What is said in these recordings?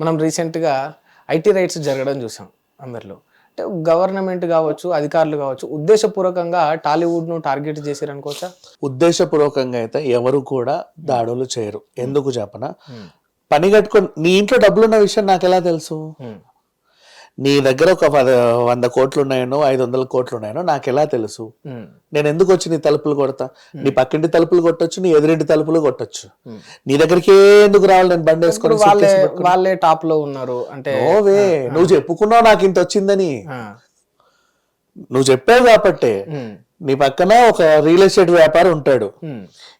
మనం రీసెంట్గా IT raids జరగడం చూసాం అందరిలో. అంటే గవర్నమెంట్ కావచ్చు అధికారులు కావచ్చు ఉద్దేశపూర్వకంగా టాలీవుడ్ను టార్గెట్ చేశారు అనుకోవచ్చా ఉద్దేశపూర్వకంగా అయితే ఎవరు కూడా దాడులు చేయరు. ఎందుకు చెప్పన? పని కట్టుకొని నీ ఇంట్లో డబ్బులు ఉన్న విషయం నాకు ఎలా తెలుసు? నీ దగ్గర ఒక పద- వంద కోట్లు ఉన్నాయనో ఐదు వందల కోట్లు ఉన్నాయనో నాకు ఎలా తెలుసు? నేను ఎందుకు వచ్చి నీ తలుపులు కొడతా? నీ పక్కింటి తలుపులు కొట్టొచ్చు నీ ఎదురింటి తలుపులు కొట్టొచ్చు. నీ దగ్గరికి ఎందుకు రావాలి? నేను బండి వేసుకొని వాళ్ళే వాళ్ళే టాప్లో ఉన్నారు. అంటే ఓవే నువ్వు చెప్పుకున్నావు నాకు ఇంత వచ్చిందని. నువ్వు చెప్పావు కాబట్టే నీ పక్కన ఒక రియల్ ఎస్టేట్ వ్యాపారి ఉంటాడు.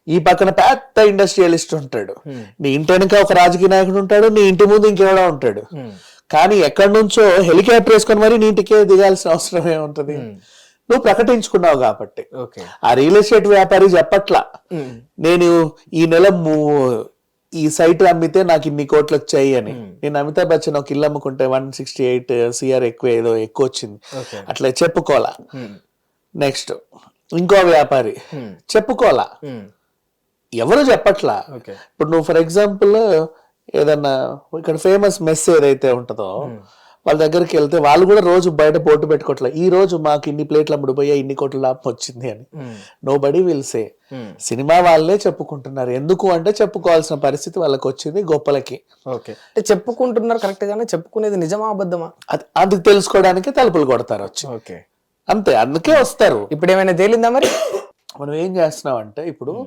ఈ పక్కన పెద్ద ఇండస్ట్రియలిస్ట్ ఉంటాడు. నీ ఇంటి వెనక ఒక రాజకీయ నాయకుడు ఉంటాడు. నీ ఇంటి ముందు ఇంకెవడో ఉంటాడు. కానీ ఎక్కడి నుంచో హెలికాప్టర్ వేసుకొని మరి నీ ఇంటికే దిగాల్సిన అవసరం ఏముంటది? నువ్వు ప్రకటించుకున్నావు కాబట్టి. ఓకే ఆ రియల్ ఎస్టేట్ వ్యాపారి చెప్పట్లా. ఉమ్, నేను ఈ నెల ఈ సైట్ అమ్మితే నాకు ఇన్ని కోట్లు వచ్చాయి అని. నేను అమితాబ్ బచ్చన్ ఒక ఇల్లు అమ్ముకుంటే వన్ సిక్స్టీ ఎయిట్ సిఆర్ ఎక్కువ ఏదో ఎక్కువ వచ్చింది. అట్లా చెప్పుకోవాలా? ఉమ్, నెక్స్ట్ ఇంకో వ్యాపారి. ఉమ్, ఎవరు చెప్పట్లా? ఇప్పుడు నువ్వు ఫర్ ఎగ్జాంపుల్ ఏదన్నా ఇక్కడ ఫేమస్ మెస్ ఏదైతే ఉంటుందో వాళ్ళ దగ్గరికి వెళ్తే వాళ్ళు కూడా రోజు బయట పోటు పెట్టుకోవట్లే. ఈ రోజు మాకు ఇన్ని ప్లేట్లు అమ్ముడుపోయా ఇన్ని కోట్ల లాభం వచ్చింది అని. నో బడీ విల్ సే సినిమా వాళ్ళే చెప్పుకుంటున్నారు. ఎందుకు అంటే చెప్పుకోవాల్సిన పరిస్థితి వాళ్ళకి వచ్చింది గొప్పలకి. ఓకే. అంటే చెప్పుకుంటున్నారు కరెక్ట్ గానే చెప్పుకునేది నిజమా అబద్ధమా? అది తెలుసుకోవడానికి తలుపులు కొడతారు వచ్చి. ఓకే. అంతే అందుకే వస్తారు. ఇప్పుడు ఏమైనా తేలిందా మరి? మనం ఏం చేస్తున్నాం అంటే ఇప్పుడు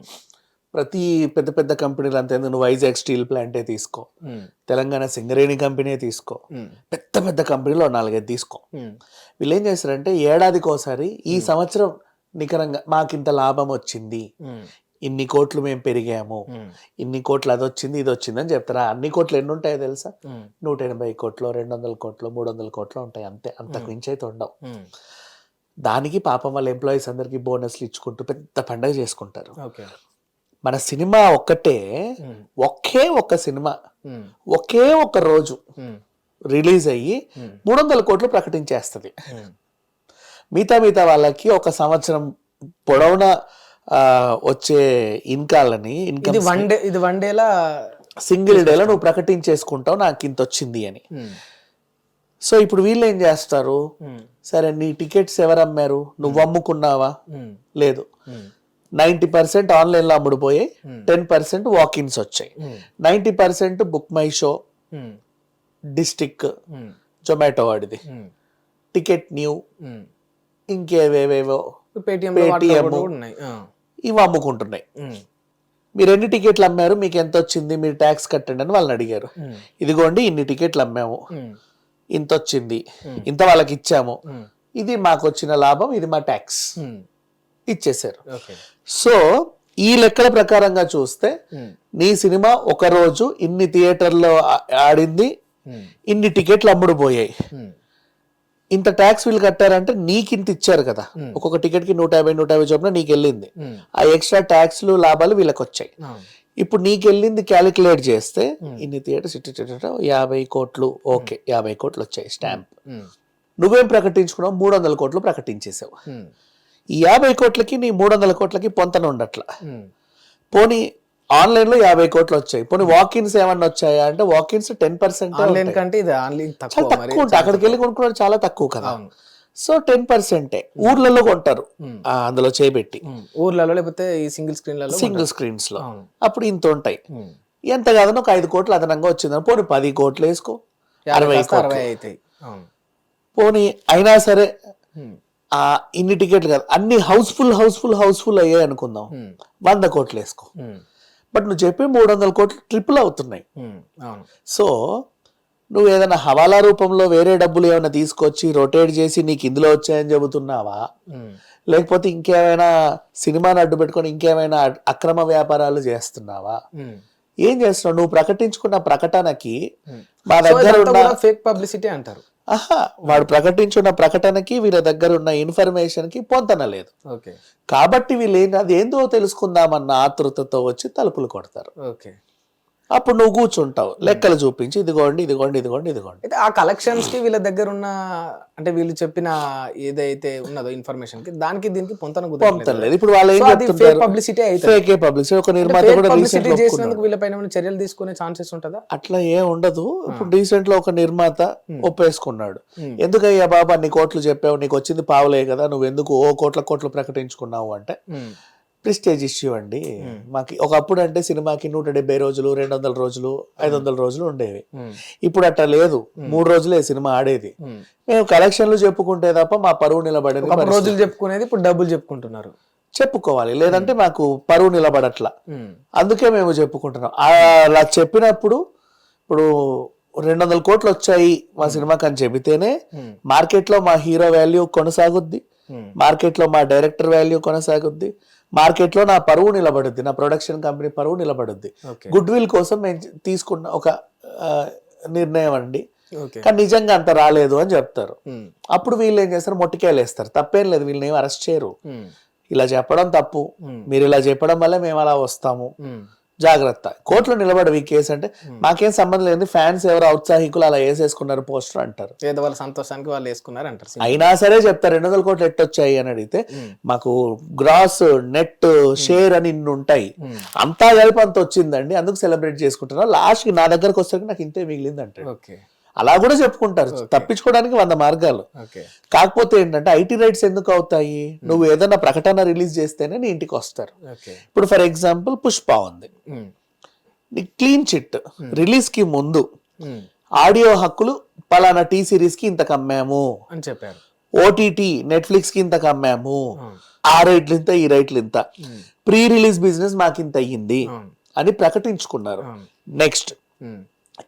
ప్రతి పెద్ద పెద్ద కంపెనీలు అంతే. నువ్వు వైజాగ్ స్టీల్ ప్లాంటే తీసుకో. ఉమ్, తెలంగాణ సింగరేణి కంపెనీ తీసుకో. ఉమ్, పెద్ద పెద్ద కంపెనీలో నాలుగైదు తీసుకో. ఉమ్, వీళ్ళు ఏం చేస్తారంటే ఏడాదికి ఒకసారి ఈ సంవత్సరం నికరంగా మాకింత లాభం వచ్చింది. ఇన్ని కోట్లు మేము పెరిగాము. ఇన్ని కోట్లు అది వచ్చింది ఇది వచ్చింది అని చెప్తారా? అన్ని కోట్లు ఎన్ని ఉంటాయో తెలుసా? నూట ఎనభై కోట్లు రెండు వందల కోట్లు మూడు వందల కోట్లు ఉంటాయి అంతే. అంతకు మించి అయితే ఉండవు. దానికి పాపం వాళ్ళ ఎంప్లాయీస్ అందరికి బోనస్లు ఇచ్చుకుంటూ పెద్ద పండగ చేసుకుంటారు. ఓకే మన సినిమా ఒక్కటే ఒకే ఒక్క సినిమా ఒకే ఒక్క రోజు రిలీజ్ అయ్యి మూడు వందల కోట్లు ప్రకటించేస్తుంది. మిగతా మిగతా వాళ్ళకి ఒక సంవత్సరం పొడవునా వచ్చే ఇన్కాలని ఇది ఇన్కమ్ వన్ డే ఇది వన్ డేలా సింగిల్ డేలో నువ్వు ప్రకటించేసుకుంటావు నాకు ఇంత వచ్చింది అని. సో ఇప్పుడు వీళ్ళు ఏం చేస్తారు? సరే నీ టికెట్స్ ఎవరు అమ్మారు? నువ్వు అమ్ముకున్నావా? లేదు. నైంటీ పర్సెంట్ ఆన్లైన్లో అమ్ముడుపోయాయి టెన్ పర్సెంట్ వాకిన్స్ వచ్చాయి. ఉమ్, ninety percent book my show um, district Zomato వాడిది. Ticket new. ఇంకేవేవేవో పేటిఎం ఇవి అమ్ముకుంటున్నాయి. మీరు ఎన్ని టికెట్లు అమ్మారు మీకు ఎంత వచ్చింది మీరు ట్యాక్స్ కట్టండి అని వాళ్ళని అడిగారు. ఇదిగోండి ఇన్ని టికెట్లు అమ్మాము. ఇంత వచ్చింది. ఇంత వాళ్ళకి ఇచ్చాము. ఇది మాకు వచ్చిన లాభం ఇది మా ట్యాక్స్. ఓకే. సో ఈ లెక్కల ప్రకారంగా చూస్తే నీ సినిమా ఒక రోజు ఇన్ని థియేటర్లో ఆడింది ఉమ్, ఇన్ని టికెట్లు అమ్ముడు పోయాయి. ఉమ్, ఇంత ట్యాక్స్ వీళ్ళు కట్టారంటే నీకు ఇంత ఇచ్చారు కదా. ఒక్కొక్క టికెట్కి నూట యాభై నూట యాభై చొప్పున నీకు వెళ్ళింది. ఆ ఎక్స్ట్రా ట్యాక్స్లు లాభాలు వీళ్ళకి వచ్చాయి. ఇప్పుడు నీకు వెళ్ళింది క్యాలిక్యులేట్ చేస్తే ఇన్ని థియేటర్స్ ఇటు యాభై కోట్లు ఓకే యాభై కోట్లు వచ్చాయి స్టాంప్. నువ్వేం ప్రకటించుకున్నావు? మూడు వందల కోట్లు ప్రకటించేసావు. ఈ యాభై కోట్లకి నీ మూడు వందల కోట్లకి పొంతన ఉండట్ల. పోనీ ఆన్లైన్లో యాభై కోట్లు వచ్చాయి. పోనీ వాకిన్స్ ఏమన్నా వచ్చాయా? అంటే వాకిన్స్ టెన్ పర్సెంట్ ఆన్లైన్ కంటే ఇది ఆన్లైన్ చాలా తక్కువ తక్కువ ఉంటాయి. అక్కడికి వెళ్ళి కొనుక్కున్నాడు చాలా తక్కువ కదా. సో టెన్ పర్సెంటే. ఊర్లలో కొంటారు. అందులో చేపెట్టి. ఊర్లలో లేకపోతే ఈ సింగిల్ స్క్రీన్లలో సింగిల్ స్క్రీన్స్లో. అప్పుడు ఇంత ఉంటాయి. ఎంత కాదని ఒక ఐదు కోట్లు అదనంగా వచ్చింది పోనీ పది కోట్లు వేసుకో. అరవై అరవై అవుతాయి పోనీ అయినా సరే ఆ ఇన్ని టికెట్లు కాదు. అన్ని హౌస్ఫుల్ హౌస్ఫుల్ హౌస్ఫుల్ అయ్యాయి అనుకుందాం. వంద కోట్లు వేసుకో. బట్ నువ్వు చెప్పే మూడు వందల కోట్లు ట్రిపుల్ అవుతున్నాయి. సో నువ్వు ఏదైనా హవాలా రూపంలో వేరే డబ్బులు ఏమైనా తీసుకొచ్చి రొటేట్ చేసి నీకు ఇందులో వచ్చాయని చెబుతున్నావా? లేకపోతే ఇంకేమైనా సినిమాని అడ్డు పెట్టుకొని ఇంకేమైనా అక్రమ వ్యాపారాలు చేస్తున్నావా. ఏం చేస్తున్నావు? నువ్వు ప్రకటించుకున్న ప్రకటనకి. మా దగ్గర ఫేక్ పబ్లిసిటీ అంటారు. ఆహా వాడు ప్రకటించున్న ప్రకటనకి వీళ్ళ దగ్గర ఉన్న ఇన్ఫర్మేషన్కి పొంతన లేదు. ఓకే. కాబట్టి వీళ్ళు అది ఏందో తెలుసుకుందామన్న ఆతృతతో వచ్చి తలుపులు కొడతారు. ఓకే. అప్పుడు నువ్వు కూర్చుంటావు. లెక్కలు చూపించి ఇదిగోండి ఇదిగోండి ఇదిగోండి ఇదిగోండి. అయితే ఆ కలెక్షన్స్కి వీళ్ళ దగ్గర ఉన్న అంటే వీళ్ళు చెప్పిన ఏదైతే ఉన్నదో ఇన్ఫర్మేషన్కి దానికి దీనికి పొంతన పొందలేదు ఇప్పుడు వాళ్ళు ఏం చెప్తుంటారు? పబ్లిసిటీ అయితే ఫేక్ పబ్లిసిటీ ఒక నిర్మాత కూడా పబ్లిసిటీ చేసినందుకు వీళ్ళపైన ఏమైనా చర్యలు తీసుకునే ఛాన్సెస్ ఉంటుందా? అట్లా ఏం ఉండదు. ఇప్పుడు రీసెంట్లో ఒక నిర్మాత ఒప్పేసుకున్నాడు. ఎందుకయ్యా బాబా అన్ని కోట్లు చెప్పావు నీకు వచ్చింది పావులే కదా నువ్వు ఎందుకు ఓ కోట్ల కోట్లు ప్రకటించుకున్నావు అంటే? ప్రిస్టేజ్ ఇష్యూ అండి. మాకి ఒకప్పుడు అంటే సినిమాకి నూట డెబ్బై రోజులు రెండు వందల రోజులు ఐదు వందల రోజులు ఉండేవి. ఇప్పుడు అట్లా లేదు. మూడు రోజులే సినిమా ఆడేది. మేము. కలెక్షన్లు చెప్పుకుంటే తప్ప మా పరువు నిలబడేది. రోజులు చెప్పుకునేది ఇప్పుడు డబ్బులు చెప్పుకుంటున్నారు. చెప్పుకోవాలి. లేదంటే మాకు పరువు నిలబడట్లా. అందుకే మేము చెప్పుకుంటున్నాం. అలా చెప్పినప్పుడు ఇప్పుడు రెండు వందల కోట్లు వచ్చాయి మా సినిమాకి అని చెబితేనే మార్కెట్లో మా హీరో వాల్యూ కొనసాగుద్ది. మార్కెట్లో మా డైరెక్టర్ వాల్యూ కొనసాగుద్ది. మార్కెట్లో నా పరువు నిలబడుద్ది నా ప్రొడక్షన్ కంపెనీ పరువు నిలబడుద్ది. గుడ్ విల్ కోసం మేము తీసుకున్న ఒక నిర్ణయం అండి. కానీ నిజంగా అంత రాలేదు అని చెప్తారు. అప్పుడు వీళ్ళు ఏం చేస్తారు? మొట్టికాయలు వేస్తారు. తప్పేం లేదు వీళ్ళని ఏం అరెస్ట్ చేయరు. ఇలా చెప్పడం తప్పు. మీరు ఇలా చెప్పడం వల్ల మేము అలా వస్తాము. జాగ్రత్త. కోర్టులో నిలబడవు ఈ కేసు అంటే. మాకేం సంబంధం లేదు ఫ్యాన్స్ ఎవరు ఔత్సాహికులు అలా వేసేసుకున్నారు పోస్టర్ అంటారు. ఏదో వాళ్ళ సంతోషానికి వాళ్ళు వేసుకున్నారు అంటారు అయినా సరే చెప్తారు రెండు వందల కోట్లు ఎట్టొచ్చాయి అని అడిగితే మాకు గ్రాస్ నెట్ షేర్ అని ఇన్ని ఉంటాయి. అంతా కలిపి అంత వచ్చిందండి. అందుకు సెలబ్రేట్ చేసుకుంటున్నా. లాస్ట్కి నా దగ్గరకు వస్తే నాకు ఇంతే మిగిలింది ఓకే అలా కూడా చెప్పుకుంటారు. తప్పించుకోవడానికి వంద మార్గాలు. కాకపోతే ఏంటంటే ఐటీ రైట్స్ ఎందుకు అవుతాయి? నువ్వు ఏదైనా ప్రకటన రిలీజ్ చేస్తేనే నీ ఇంటికి వస్తారు. ఇప్పుడు ఫర్ ఎగ్జాంపుల్ పుష్ప ఉంది. నీ క్లీన్ చిట్ రిలీజ్కి ముందు ఆడియో హక్కులు పలానా టీ సిరీస్కి ఇంతకు అమ్మాము అని చెప్పారు. ఓటీటీ నెట్ఫ్లిక్స్కి ఇంతకు అమ్మాము ఆ. రేట్లు ఇంత ఈ రేట్లు ఇంత. ప్రీ రిలీజ్ బిజినెస్ మాకు ఇంత అయ్యింది అని ప్రకటించుకున్నారు. నెక్స్ట్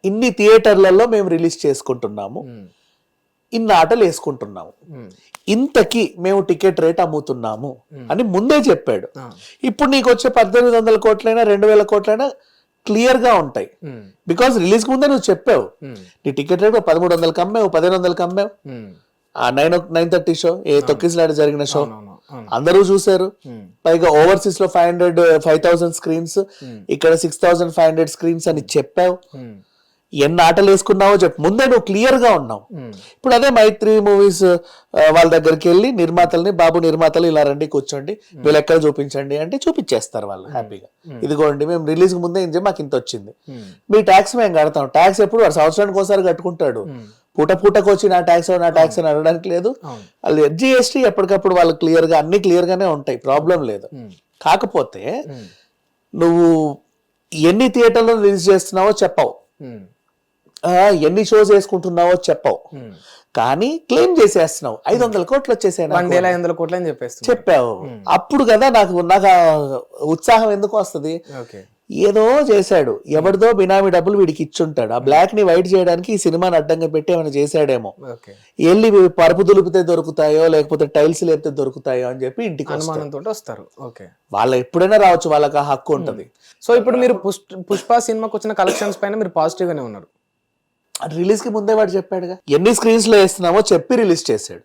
ఇన్ని థియేటర్లలో మేము రిలీజ్ చేసుకుంటున్నాము. ఇన్ని ఆటలు వేసుకుంటున్నాము. ఇంతకి మేము టికెట్ రేట్ అమ్ముతున్నాము అని ముందే చెప్పాడు. ఇప్పుడు నీకు వచ్చే పద్దెనిమిది వందల కోట్లైనా రెండు వేల కోట్లైనా క్లియర్గా ఉంటాయి బికాస్ రిలీజ్ ముందే నువ్వు చెప్పావు. నీ టికెట్ రేట్ పదమూడు వందలకి అమ్మావు పదిహేను వందలకి అమ్మావు. ఆ నైన్ నైన్ థర్టీ షో ఏ తొక్కిసలాట జరిగిన షో. అందరూ చూశారు. పైగా ఓవర్సీస్లో five hundred five thousand screens. ఇక్కడ six thousand five hundred screens అని చెప్పావు. ఎన్ని ఆటలు వేసుకున్నావో చెప్పు. ముందే నువ్వు క్లియర్గా ఉన్నావు. ఇప్పుడు అదే మైత్రి మూవీస్ వాళ్ళ దగ్గరికి వెళ్ళి నిర్మాతల్ని బాబు నిర్మాతలు ఇలా రండి కూర్చోండి వీళ్ళు ఎక్కడ చూపించండి అంటే చూపించేస్తారు వాళ్ళు హ్యాపీగా. ఇదిగోండి మేము రిలీజ్ ముందే ఏం చేయం, మాకు ఇంత వచ్చింది. మీ ట్యాక్స్ మేము కడతాం. ట్యాక్స్ ఎప్పుడు వాడు సంవత్సరానికి ఒకసారి కట్టుకుంటాడు. పూట పూటకు వచ్చి నా ట్యాక్స్ నా ట్యాక్స్ అని అనడానికి లేదు. వాళ్ళు జిఎస్టీ ఎప్పటికప్పుడు వాళ్ళు క్లియర్గా అన్ని క్లియర్ గానే ఉంటాయి. ప్రాబ్లం లేదు. కాకపోతే నువ్వు ఎన్ని థియేటర్లో రిలీజ్ చేస్తున్నావో చెప్పవు. ఎన్ని షోస్ వేసుకుంటున్నావో చెప్పవు. కానీ క్లెయిమ్ చేసేస్తున్నావు. ఐదు వందల కోట్లు అని చెప్పేస్తుంది చెప్పావు. అప్పుడు కదా నాకు నాకు ఉత్సాహం ఎందుకు వస్తది? ఏదో చేశాడు. ఎవరిదో బినామీ డబ్బులు వీడికి ఇచ్చుంటాడు. ఆ బ్లాక్ని వైట్ చేయడానికి ఈ సినిమాని అడ్డంగా పెట్టి ఏమైనా చేశాడేమో. వెళ్ళి పరుపు దులిపితే దొరుకుతాయో లేకపోతే టైల్స్ లేపితే దొరుకుతాయో అని చెప్పి ఇంటికి. అనుమానంతో వస్తారు. ఓకే. వాళ్ళు ఎప్పుడైనా రావచ్చు వాళ్ళకి ఆ హక్కు ఉంటది. సో ఇప్పుడు మీరు పుష్- పుష్ప సినిమాకి వచ్చిన కలెక్షన్స్ పైన మీరు పాజిటివ్ గానే ఉన్నారు. రిలీజ్కి ముందే వాడు చెప్పాడుగా. ఎన్ని స్క్రీన్స్లో వేస్తున్నామో చెప్పి రిలీజ్ చేశాడు.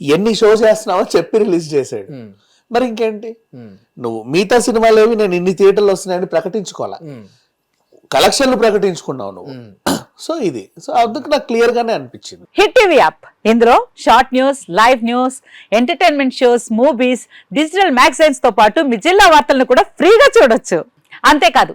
ఎన్ని షోస్ చేస్తున్నావో చెప్పి రిలీజ్ చేశాడు. మరి ఇంకేంటి? నువ్వు మిగతా సినిమాలు ఏవి నేను ఇన్ని థియేటర్లు వస్తున్నాయని ప్రకటించుకోవాలా? కలెక్షన్లు ప్రకటించుకున్నావు నువ్వు. సో ఇది. సో అందుకు నాకు క్లియర్ గానే అనిపించింది హిట్ టీవీ యాప్ ఇందులో short news live news entertainment shows movies digital మ్యాగజైన్స్తో పాటు మీ జిల్లా వార్తలను కూడా ఫ్రీగా చూడొచ్చు. అంతేకాదు